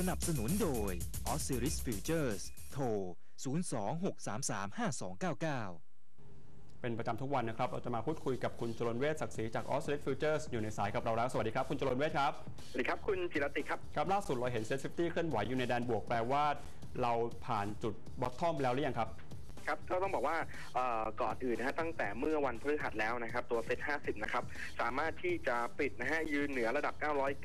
สนับสนุนโดย Osiris Futures โทร 026335299 เป็นประจำทุกวันนะครับ เราจะมาพูดคุยกับคุณจรนเวชศักดิ์ศรีจาก o s c i l l Futures อยู่ในสายกับเราแล้ว สวัสดีครับคุณจรนเวชครับ สวัสดีครับคุณจิรติครับ ครับล่าสุดเราเห็นเซ็ตฟิฟตี้เคลื่อนไหวอยู่ในแดนบวกแปลว่า เราผ่านจุดบอททอมแล้วหรือยังครับ ครับก็ต้องบอกว่าเอ่อก่อนอื่นนะฮะตั้งแต่เมื่อวันพฤหัสแล้วนะครับ ตัวเซ็ต50 นะครับ สามารถที่จะปิดนะฮะยืนเหนือระดับ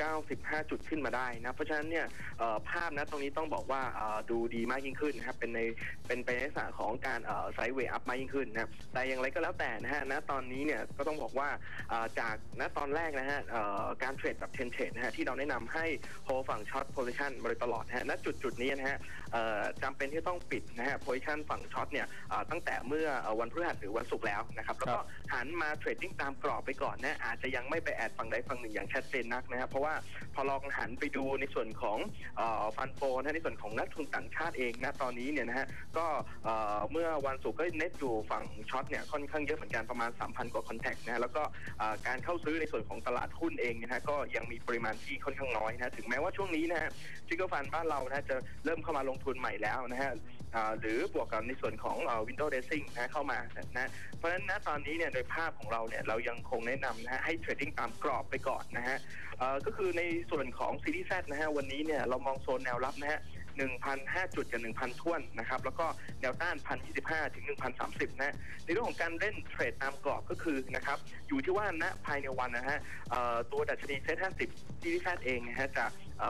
995 จุดขึ้นมาได้นะ เพราะฉะนั้นเนี่ยเอ่อภาพนะตรงนี้ต้องบอกว่าเอ่อดูดีมากยิ่งขึ้นนะครับ เป็นในเป็นไปในลักษณะของการเอ่อไซด์เวย์อัพมากยิ่งขึ้นนะครับแต่อย่างไรก็แล้วแต่นะฮะณตอนนี้เนี่ยก็ต้องบอกว่าเอ่อจากณตอนแรกนะฮะเอ่อการเทรดแบบเทนเทรดนะฮะที่เราแนะนำให้โฮฝั่งช็อตโพซิชันมาโดยตลอดนะฮะณจุดจุดๆนี้นะฮะเอ่อจำเป็นที่ต้องปิดนะฮะโพซิชันฝั่งช็อตเนี่ยเอ่อตั้งแต่เมื่อเอ่อวันพฤหัสหรือวันศุกร์แล้วนะครับแล้วก็หันมาเทรดดิ้งตามกรอบไปก่อนนะอาจจะยังไม่ไปแอดฝั่งใดฝั่งหนึ่งอย่างชัดเจนนักนะครับเพราะว่าพอลองหันไปดูในส่วนของฟันโฟนะในส่วนของนักทุนต่างชาติเองนะตอนนี้เนี่ยนะฮะก็เอ่อเมื่อวันศุกร์ก็เน็ตอยู่ฝั่งช็อตเนี่ยค่อนข้างเยอะเหมือนกันประมาณ 3,000 กว่าคอนแทคนะฮะแล้วก็เอ่อการเข้าซื้อในส่วนของตลาดหุ้นเองนะฮะก็ยังมีปริมาณที่ค่อนข้างน้อยนะฮะถึงแม้ว่าช่วงนี้นะฮะจิกเกอร์ฟันบ้านเรานะฮะจะเริ่มเข้ามาลงทุนใหม่แล้วนะฮะอ่า หรือบวกกับในส่วนของวินโดว์เดซิ่งนะเข้ามานะเพราะฉะนั้นนะตอนนี้เนี่ยโดยภาพของเราเนี่ยเรายังคงแนะนำนะฮะให้เทรดดิ้งตามกรอบไปก่อนนะฮะก็คือในส่วนของซีรีส์แซนะฮะวันนี้เนี่ยเรามองโซนแนวรับนะฮะ1,005จุดกับ1,000ท้วนนะครับ แล้วก็แนวต้าน 1,025 ถึง 1,030 นะ ในเรื่องของการเล่นเทรดตามกรอบก็คือนะครับ อยู่ที่ว่าณภายในวันนะฮะตัวดัชนีเซ็ต50ซีรีส์แซเองนะฮะจะ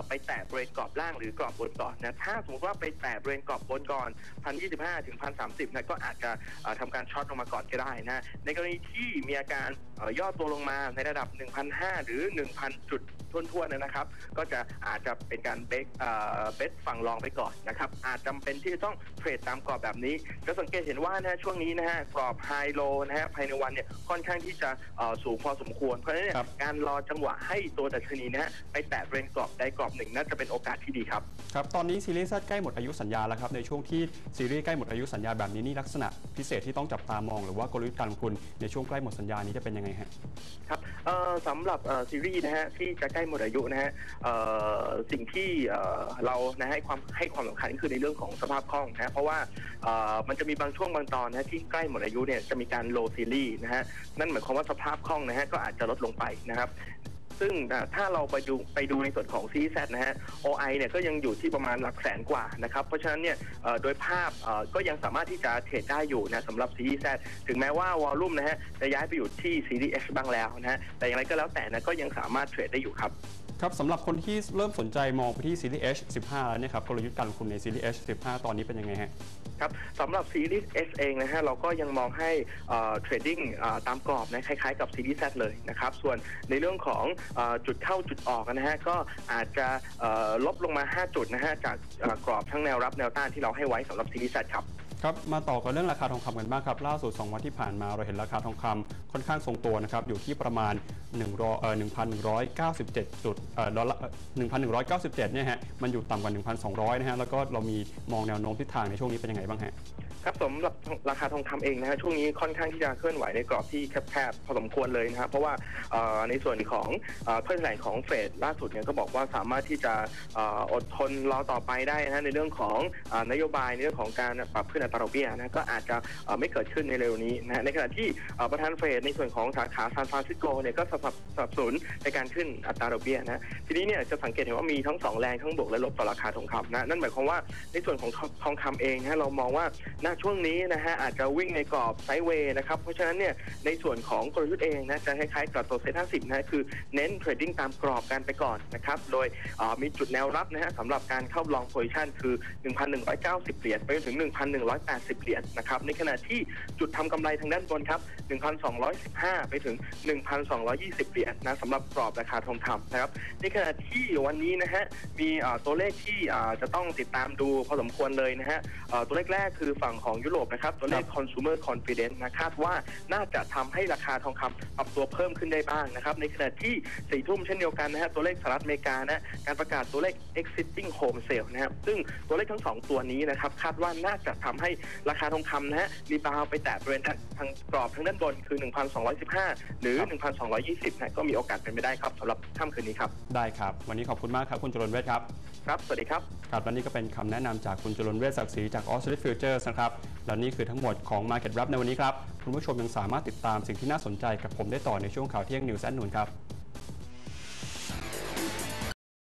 ไปแตะบริเวณกรอบล่างหรือกรอบบนก่อนนะถ้าสมมติว่าไปแตะบริเวณกรอบบนก่อน1,025ถึง1,030นะก็อาจจะเอ่อทำการช็อตลงมาก่อนก็ได้นะในกรณีที่มีอาการเอ่อย่อตัวลงมาในระดับ 1,500 หรือ 1,000จุด ทั่วๆนะครับ ก็จะอาจจะเป็นการเบรกเอ่อเบสฝั่งรองไปก่อนนะครับอาจจำเป็นที่จะต้องเทรดตามกรอบแบบนี้ จะสังเกตเห็นว่านะฮะช่วงนี้นะฮะกรอบไฮโลนะฮะภายในวันเนี่ยค่อนข้างที่จะเอ่อสูงพอสมควร เพราะฉะนั้นเนี่ยครับการรอจังหวะให้ตัวดัชนีนะฮะไปแตะบริเวณกรอบใดกรอบหนึ่งน่าจะเป็นโอกาสที่ดีครับครับตอนนี้ซีรีส์ Z ใกล้หมดอายุสัญญาแล้วครับในช่วงที่ซีรีส์ใกล้หมดอายุสัญญาแบบนี้นี่ลักษณะพิเศษที่ต้องจับตามอง หรือว่ากลยุทธ์การลงทุนในช่วงใกล้หมดสัญญานี้จะเป็นยังไงฮะครับเอ่อสำหรับเอ่อซีรีส์นะฮะที่จะใกล้หมดอายุนะฮะสิ่งที่เเรานะให้ความให้ความสำคัญก็คือในเรื่องของสภาพคล่องนะฮะเพราะว่ามันจะมีบางช่วงบางตอนนะฮะที่ใกล้หมดอายุเนี่ยจะมีการโลซีรีนะฮะนั่นหมายความว่าสภาพคล่องนะฮะก็อาจจะลดลงไปนะครับ ซึ่งอ่าถ้าเราไปดูไปดูในส่วนของ c ีแนะฮะ OI เนี่ยก็ยังอยู่ที่ประมาณหลักแสนกว่านะครับ เพราะฉะนั้นเนี่ยเอ่อโดยภาพเอ่อก็ยังสามารถที่จะเทรดได้อยู่นะสำหรับ c ีแถึงแม้ว่าวอลลุ่มนะฮะจะย้ายไปอยู่ที่ Series X บ้างแล้วนะฮะแต่อย่างไรก็แล้วแต่นะก็ยังสามารถเทรดได้อยู่ครับครับสำหรับคนที่เริ่มสนใจมองไปที่ซีรีส์ H 15 แล้วเนี่ยครับกลยุทธ์การลงทุนในซีรีส์ H 15 ตอนนี้เป็นยังไงฮะครับสำหรับซีรีส์ S เองนะฮะเราก็ยังมองให้เทรดดิ้งตามกรอบนะคล้ายๆกับซีรีส์ Z เลยนะครับ ส่วนในเรื่องของเออจุดเข้าจุดออกนะฮะก็อาจจะลบลงมา 5 จุดนะฮะจากกรอบทั้งแนวรับแนวต้านที่เราให้ไว้สำหรับซีรีส์ Z ครับครับมาต่อกันเรื่องราคาทองคำกันบ้างครับ ล่าสุด 2 วันที่ผ่านมาเราเห็นราคาทองคำค่อนข้างทรงตัวนะครับ อยู่ที่ประมาณ1ร้อยเอ่อ1,197จุดเอ่อดอลลาร์เอ่อ1,197เนี่ยฮะมันอยู่ต่ำกว่า 1,200 นะฮะแล้วก็เรามีมองแนวโน้มทิศทางในช่วงนี้เป็นยังไงบ้างฮะ ครับสำหรับราคาทองคำเองนะฮะช่วงนี้ค่อนข้างที่จะเคลื่อนไหวในกรอบที่แคบๆพอสมควรเลยนะครับเพราะว่าในส่วนของเอ่อถ้อยแถลงของเฟดล่าสุดเนี่ยก็บอกว่าสามารถที่จะออดทนรอต่อไปได้นะในเรื่องของอนโยบายในเรื่องของการปรับขึ้นอัตราดอกเบี้ยนะก็อาจจะไม่เกิดขึ้นในเร็วนี้นะในขณะที่ประธานเฟดในส่วนของสาขาซานฟรานซิสโกเนี่ยก็สนับสนับสนุนในการขึ้นอัตราดอกเบี้ยนะทีนี้เนี่ยจะสังเกตเห็นว่ามีทั้งสองแรงทั้งบวกและลบต่อราคาทองคำนะนั่นหมายความว่าในส่วนของทองทองคำเองนะเรามองว่าช่วงนี้นะฮะอาจจะวิ่งในกรอบไซด์เวย์นะครับ เพราะฉะนั้นเนี่ยในส่วนของกลยุทธ์เองนะจะคล้ายๆกับตัวเซ็ตห้าสิบนะคือเน้นเทรดดิ้งตามกรอบกันไปก่อนนะครับ โดยมีจุดแนวรับนะฮะสำหรับการเข้าลองโพซิชันคือ 1,190 เหรียญไปจนถึง 1,180 เหรียญนะครับในขณะที่จุดทำกำไรทางด้านบนครับ 1,215 ไปถึง 1,220 เหรียญนะสำหรับกรอบราคาทองคำนะครับในขณะที่วันนี้นะฮะมีตัวเลขที่จะต้องติดตามดูพอสมควรเลยนะฮะตัวเลขแรกคือฝั่งฝั่งของยุโรปนะครับตัวเลข consumer confidence นะคาดว่าน่าจะทำให้ราคาทองคำปรับตัวเพิ่มขึ้นได้บ้างนะครับ ในขณะที่สี่ทุ่มเช่นเดียวกันนะฮะตัวเลขสหรัฐอเมริกานะการประกาศตัวเลข existing home sale นะครับซึ่งตัวเลขทั้งสองตัวนี้นะครับคาดว่าน่าจะทำให้ราคาทองคำนะฮะรีบาวไปแตะบริเวณทางทางกรอบทางด้านบนคือ 1,215 หรือ 1,220นะก็มีโอกาสเป็นไปได้ครับสำหรับค่ำคืนนี้ครับได้ครับ วันนี้ขอบคุณมากครับคุณจรนเวทครับ ครับ สวัสดีครับ ครับและนี่ก็เป็นคำแนะนำจากคุณจรนเวชศักดิ์ศรีจาก a u s t r a l Futures นะครับและนี่คือทั้งหมดของ Market Wrap ในวันนี้ครับ คุณผู้ชมยังสามารถติดตามสิ่งที่น่าสนใจกับผมได้ต่อในช่วงข่าวเที่ยงนิวส์แอนนูนครับ